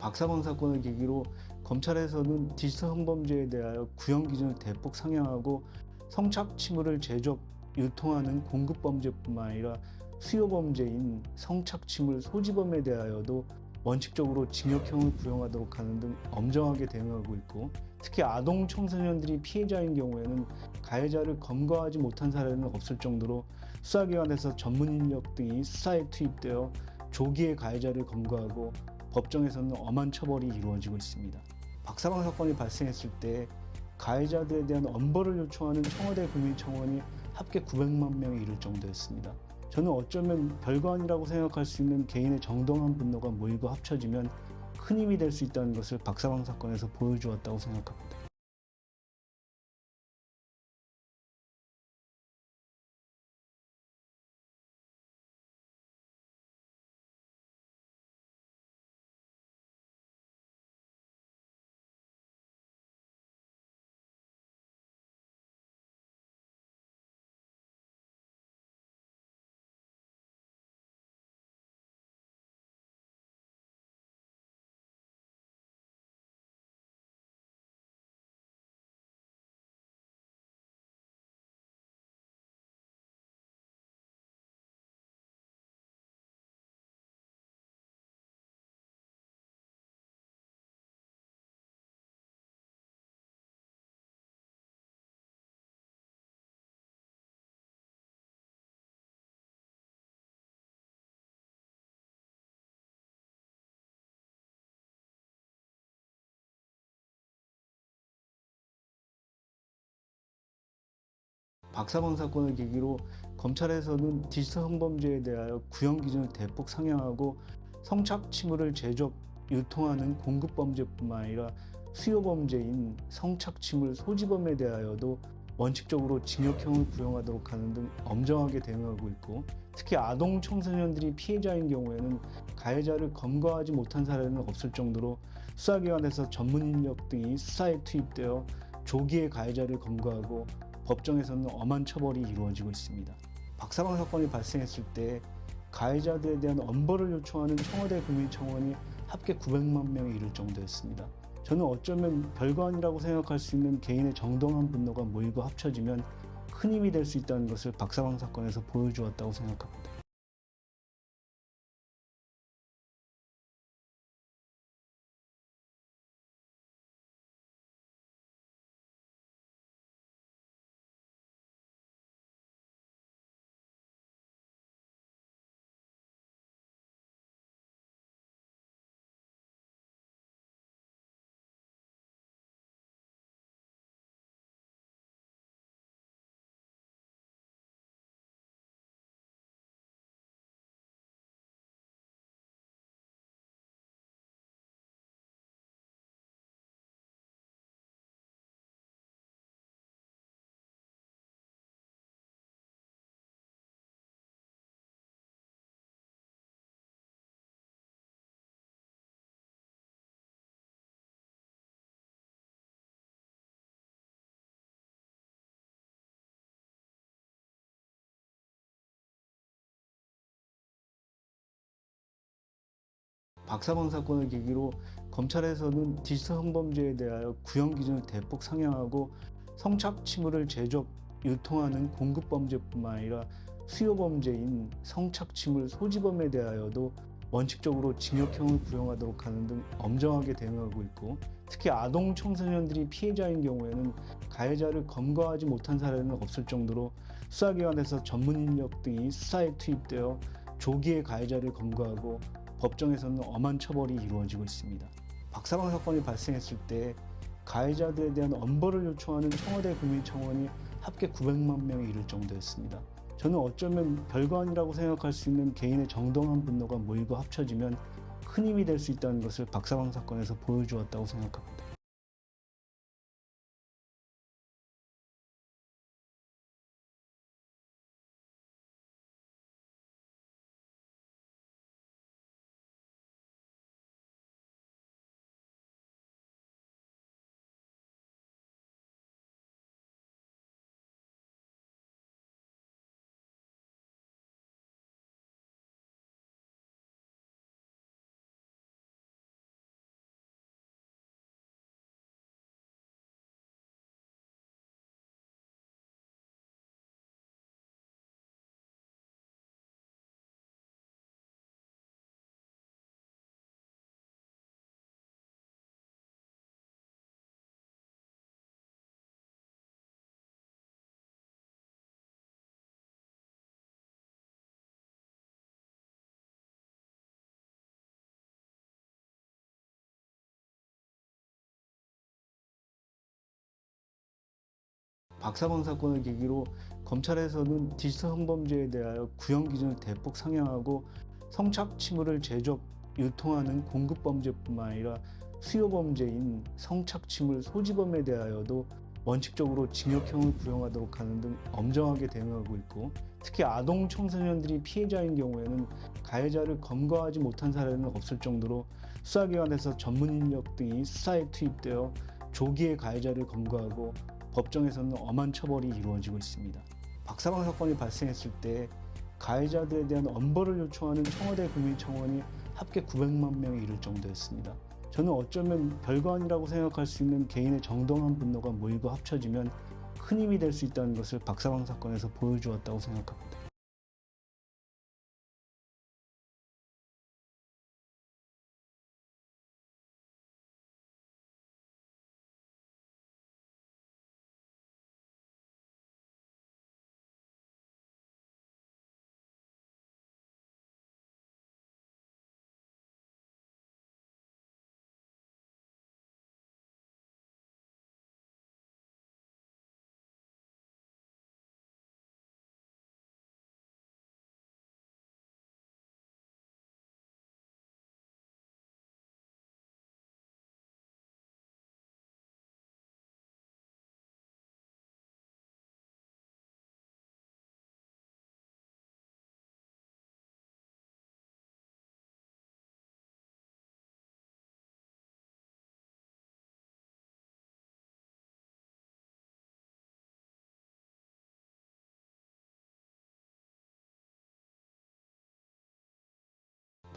박사방 사건을 계기로 검찰에서는 디지털 성범죄에 대하여 구형 기준을 대폭 상향하고 성착취물을 제조업, 유통하는 공급범죄뿐만 아니라 수요범죄인 성착취물 소지범에 대하여도 원칙적으로 징역형을 구형하도록 하는 등 엄정하게 대응하고 있고 특히 아동 청소년들이 피해자인 경우에는 가해자를 검거하지 못한 사례는 없을 정도로 수사기관에서 전문 인력 등이 수사에 투입되어 조기에 가해자를 검거하고 법정에서는 엄한 처벌이 이루어지고 있습니다. 박사방 사건이 발생했을 때 가해자들에 대한 엄벌을 요청하는 청와대 국민청원이 합계 900만 명에 이를 정도였습니다. 저는 어쩌면 별거 아니라고 생각할 수 있는 개인의 정당한 분노가 모이고 합쳐지면 큰 힘이 될 수 있다는 것을 박사방 사건에서 보여주었다고 생각합니다. 박사방 사건을 계기로 검찰에서는 디지털 성범죄에 대하여 구형 기준을 대폭 상향하고 성착취물을 제조업, 유통하는 공급 범죄뿐만 아니라 수요 범죄인 성착취물 소지범에 대하여도 원칙적으로 징역형을 구형하도록 하는 등 엄정하게 대응하고 있고 특히 아동 청소년들이 피해자인 경우에는 가해자를 검거하지 못한 사례는 없을 정도로 수사기관에서 전문 인력 등이 수사에 투입되어 조기에 가해자를 검거하고 법정에서는 엄한 처벌이 이루어지고 있습니다. 박사방 사건이 발생했을 때 가해자들에 대한 엄벌을 요청하는 청와대 국민청원이 합계 900만 명에 이를 정도였습니다. 저는 어쩌면 별거 아니라고 생각할 수 있는 개인의 정당한 분노가 모이고 합쳐지면 큰 힘이 될 수 있다는 것을 박사방 사건에서 보여주었다고 생각합니다. 박사방 사건을 계기로 검찰에서는 디지털 성범죄에 대하여 구형 기준을 대폭 상향하고 성착취물을 제조업, 유통하는 공급범죄뿐만 아니라 수요범죄인 성착취물 소지범에 대하여도 원칙적으로 징역형을 구형하도록 하는 등 엄정하게 대응하고 있고 특히 아동 청소년들이 피해자인 경우에는 가해자를 검거하지 못한 사례는 없을 정도로 수사기관에서 전문 인력 등이 수사에 투입되어 조기에 가해자를 검거하고 법정에서는 엄한 처벌이 이루어지고 있습니다. 박사방 사건이 발생했을 때 가해자들에 대한 엄벌을 요청하는 청와대 국민청원이 합계 900만 명에 이를 정도였습니다. 저는 어쩌면 별거 아니라고 생각할 수 있는 개인의 정당한 분노가 모이고 합쳐지면 큰 힘이 될 수 있다는 것을 박사방 사건에서 보여주었다고 생각합니다. 박사방 사건을 계기로 검찰에서는 디지털 성범죄에 대하여 구형 기준을 대폭 상향하고 성착취물을 제조업, 유통하는 공급 범죄뿐만 아니라 수요 범죄인 성착취물 소지범에 대하여도 원칙적으로 징역형을 구형하도록 하는 등 엄정하게 대응하고 있고 특히 아동 청소년들이 피해자인 경우에는 가해자를 검거하지 못한 사례는 없을 정도로 수사기관에서 전문 인력 등이 수사에 투입되어 조기에 가해자를 검거하고 법정에서는 엄한 처벌이 이루어지고 있습니다. 박사방 사건이 발생했을 때 가해자들에 대한 엄벌을 요청하는 청와대 국민청원이 합계 900만 명에 이를 정도였습니다. 저는 어쩌면 별거 아니라고 생각할 수 있는 개인의 정당한 분노가 모이고 합쳐지면 큰 힘이 될 수 있다는 것을 박사방 사건에서 보여주었다고 생각합니다.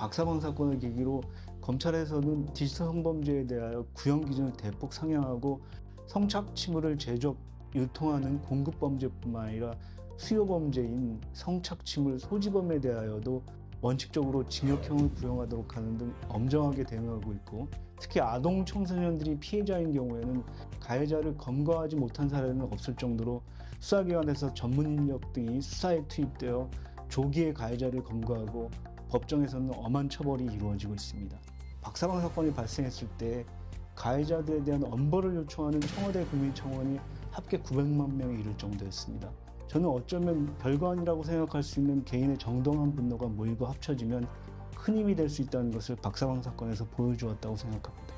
박사방 사건을 계기로 검찰에서는 디지털 성범죄에 대하여 구형 기준을 대폭 상향하고 성착취물을 제조업, 유통하는 공급 범죄뿐만 아니라 수요 범죄인 성착취물 소지범에 대하여도 원칙적으로 징역형을 구형하도록 하는 등 엄정하게 대응하고 있고 특히 아동 청소년들이 피해자인 경우에는 가해자를 검거하지 못한 사례는 없을 정도로 수사기관에서 전문 인력 등이 수사에 투입되어 조기에 가해자를 검거하고 법정에서는 엄한 처벌이 이루어지고 있습니다. 박사방 사건이 발생했을 때 가해자들에 대한 엄벌을 요청하는 청와대 국민청원이 합계 900만 명에 이를 정도였습니다. 저는 어쩌면 별거 아니라고 생각할 수 있는 개인의 정당한 분노가 모이고 합쳐지면 큰 힘이 될 수 있다는 것을 박사방 사건에서 보여주었다고 생각합니다.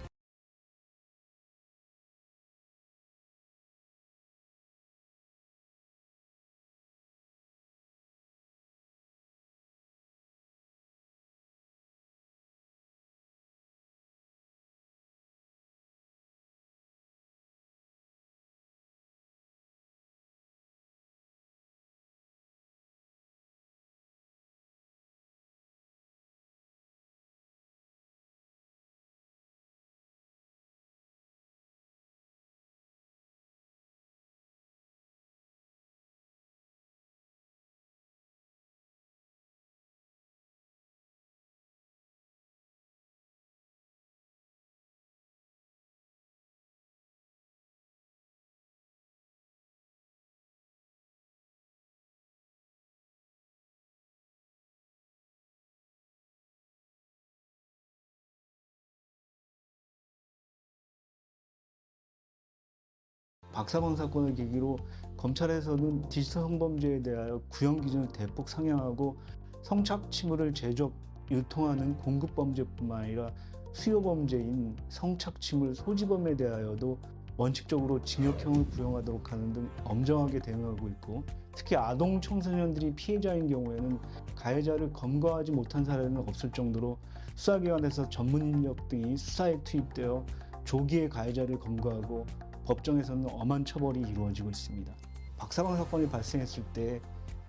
박사방 사건을 계기로 검찰에서는 디지털 성범죄에 대하여 구형 기준을 대폭 상향하고 성착취물을 제조업, 유통하는 공급 범죄뿐만 아니라 수요 범죄인 성착취물 소지범에 대하여도 원칙적으로 징역형을 구형하도록 하는 등 엄정하게 대응하고 있고 특히 아동 청소년들이 피해자인 경우에는 가해자를 검거하지 못한 사례는 없을 정도로 수사기관에서 전문 인력 등이 수사에 투입되어 조기에 가해자를 검거하고 법정에서는 엄한 처벌이 이루어지고 있습니다. 박사방 사건이 발생했을 때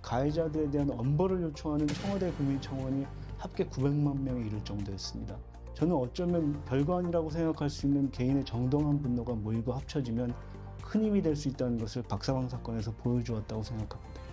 가해자들에 대한 엄벌을 요청하는 청와대 국민청원이 합계 900만 명에 이를 정도였습니다. 저는 어쩌면 별거 아니라고 생각할 수 있는 개인의 정당한 분노가 모이고 합쳐지면 큰 힘이 될 수 있다는 것을 박사방 사건에서 보여주었다고 생각합니다.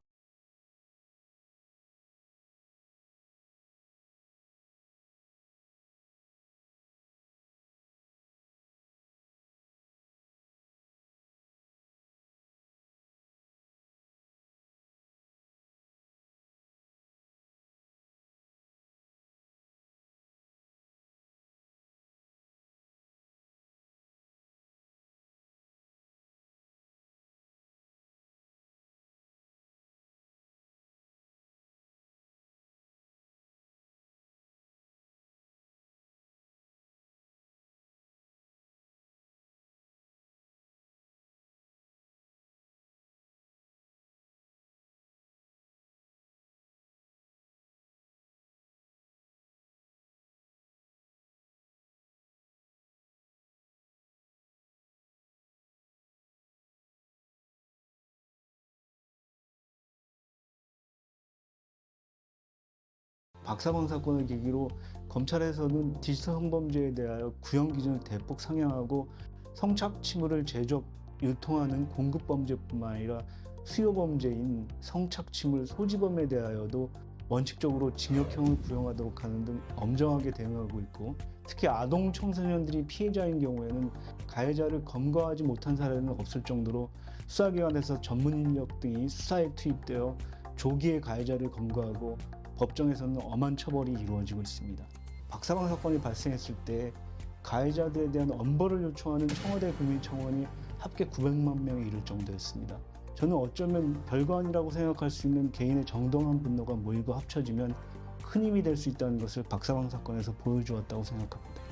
박사방 사건을 계기로 검찰에서는 디지털 성범죄에 대하여 구형 기준을 대폭 상향하고 성착취물을 제조업, 유통하는 공급 범죄뿐만 아니라 수요 범죄인 성착취물 소지범에 대하여도 원칙적으로 징역형을 구형하도록 하는 등 엄정하게 대응하고 있고 특히 아동 청소년들이 피해자인 경우에는 가해자를 검거하지 못한 사례는 없을 정도로 수사기관에서 전문 인력 등이 수사에 투입되어 조기에 가해자를 검거하고 법정에서는 엄한 처벌이 이루어지고 있습니다. 박사방 사건이 발생했을 때 가해자들에 대한 엄벌을 요청하는 청와대 국민청원이 합계 900만 명에 이를 정도였습니다. 저는 어쩌면 별거 아니라고 생각할 수 있는 개인의 정당한 분노가 모이고 합쳐지면 큰 힘이 될 수 있다는 것을 박사방 사건에서 보여주었다고 생각합니다.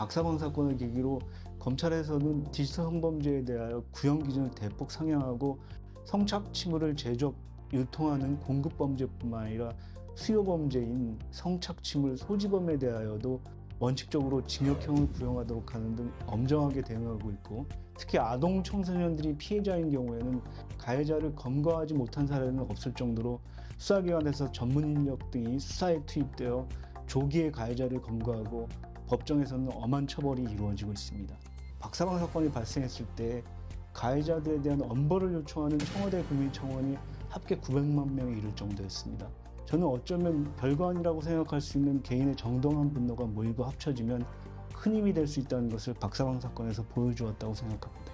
박사방 사건을 계기로 검찰에서는 디지털 성범죄에 대하여 구형 기준을 대폭 상향하고 성착취물을 제조업, 유통하는 공급 범죄뿐만 아니라 수요 범죄인 성착취물 소지범에 대하여도 원칙적으로 징역형을 구형하도록 하는 등 엄정하게 대응하고 있고 특히 아동 청소년들이 피해자인 경우에는 가해자를 검거하지 못한 사례는 없을 정도로 수사기관에서 전문 인력 등이 수사에 투입되어 조기에 가해자를 검거하고 법정에서는 엄한 처벌이 이루어지고 있습니다. 박사방 사건이 발생했을 때 가해자들에 대한 엄벌을 요청하는 청와대 국민청원이 합계 900만 명에 이를 정도였습니다. 저는 어쩌면 별거 아니라고 생각할 수 있는 개인의 정당한 분노가 모이고 합쳐지면 큰 힘이 될 수 있다는 것을 박사방 사건에서 보여주었다고 생각합니다.